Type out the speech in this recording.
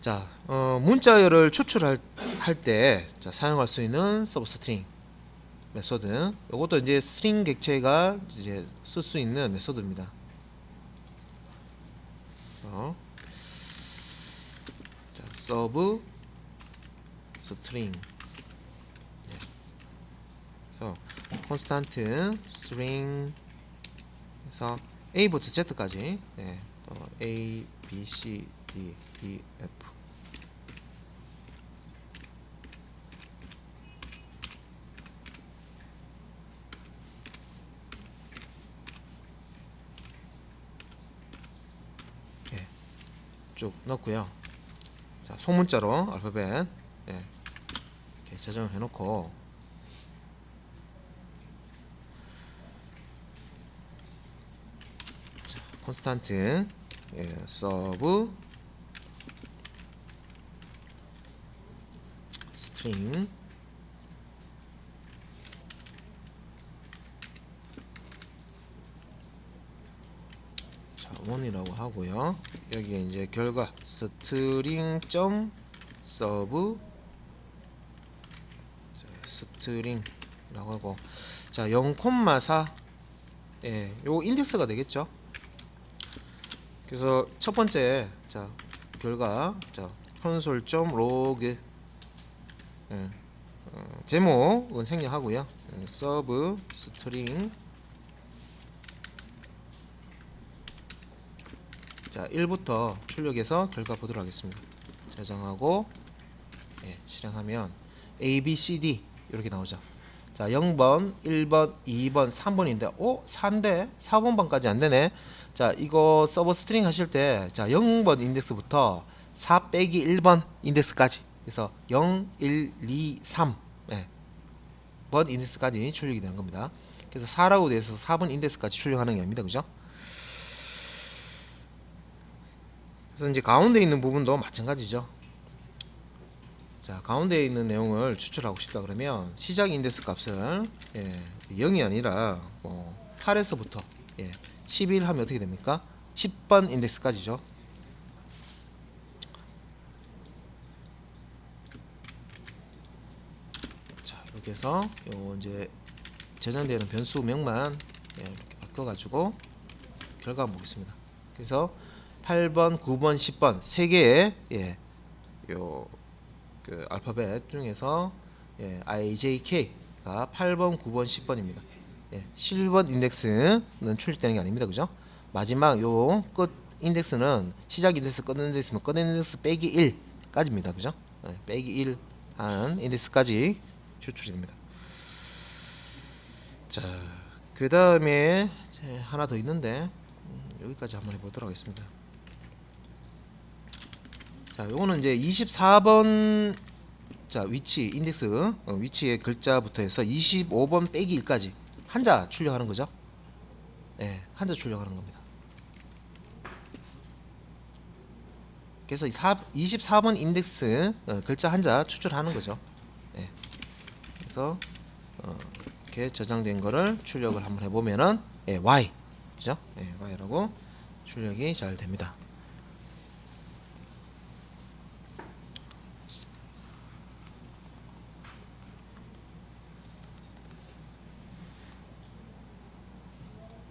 자, 어, 문자열을 추출할 할때 자, 사용할 수 있는 서브 스트링 메소드. 이것도 이제 스트링 객체가 이제 쓸 수 있는 메소드입니다. 그래서 자, 서브 스트링. 네. 그래서 콘스탄트 스트링 해서 A부터 Z까지 네. 어, A, B, C, D, E, F 예, 쭉 넣고요. 자, 소문자로 알파벳 예, 이렇게 저장을 해놓고 자, 콘스탄트 예, 서브 스트링. 자 원이라고 하고요. 여기에 이제 결과 스트링 점 서브. 자, 스트링이라고 하고. 자 0,4 예, 요 인덱스가 되겠죠? 그래서 첫 번째 자 결과 자 콘솔 점 로그 예, 어, 제목은 생략하고요. 예, 서브 스트링. 자 1부터 출력해서 결과 보도록 하겠습니다. 저장하고 예, 실행하면 A, B, C, D 이렇게 나오죠. 자 0번, 1번, 2번, 3번인데 오 4인데? 4번 번까지 안 되네. 자 이거 서버 스트링 하실 때 자 0번 인덱스부터 4 빼기 1번 인덱스까지 그래서 0, 1, 2, 3 예. 번 인덱스까지 출력이 되는 겁니다 그래서 4라고 돼서 4번 인덱스까지 출력하는 게 아닙니다 그죠 그래서 이제 가운데 있는 부분도 마찬가지죠. 자 가운데 있는 내용을 추출하고 싶다 그러면 시작 인덱스 값을 예, 0이 아니라 뭐 8에서부터 예, 11 하면 어떻게 됩니까? 10번 인덱스까지죠. 자 이렇게 해서 요 이제 저장되는 변수명만 예, 이렇게 바꿔가지고 결과 한번 보겠습니다. 그래서 8번, 9번, 10번 세 개의 예, 요 그 알파벳 중에서 예, IJK가 8번, 9번, 10번입니다. 예, 11번 인덱스는 출력되는 게 아닙니다. 그죠? 마지막 요 끝 인덱스는 시작 인덱스 끝 인덱스면 끝 인덱스 빼기 1까지입니다. 그죠? 예, 빼기 1 한 인덱스까지 추출이 됩니다. 자, 그 다음에 하나 더 있는데 음, 여기까지 한번 해보도록 하겠습니다. 자, 요거는 이제 24번 자 위치 인덱스 어, 위치의 글자부터 해서 25번 빼기 1까지 한자 출력하는 거죠. 예, 한자 출력하는 겁니다. 그래서 이 사, 24번 인덱스 어, 글자 한자 추출하는 거죠. 예. 그래서 어, 이렇게 저장된 거를 출력을 한번 해보면은 예, Y 그죠? 예, Y라고 출력이 잘 됩니다.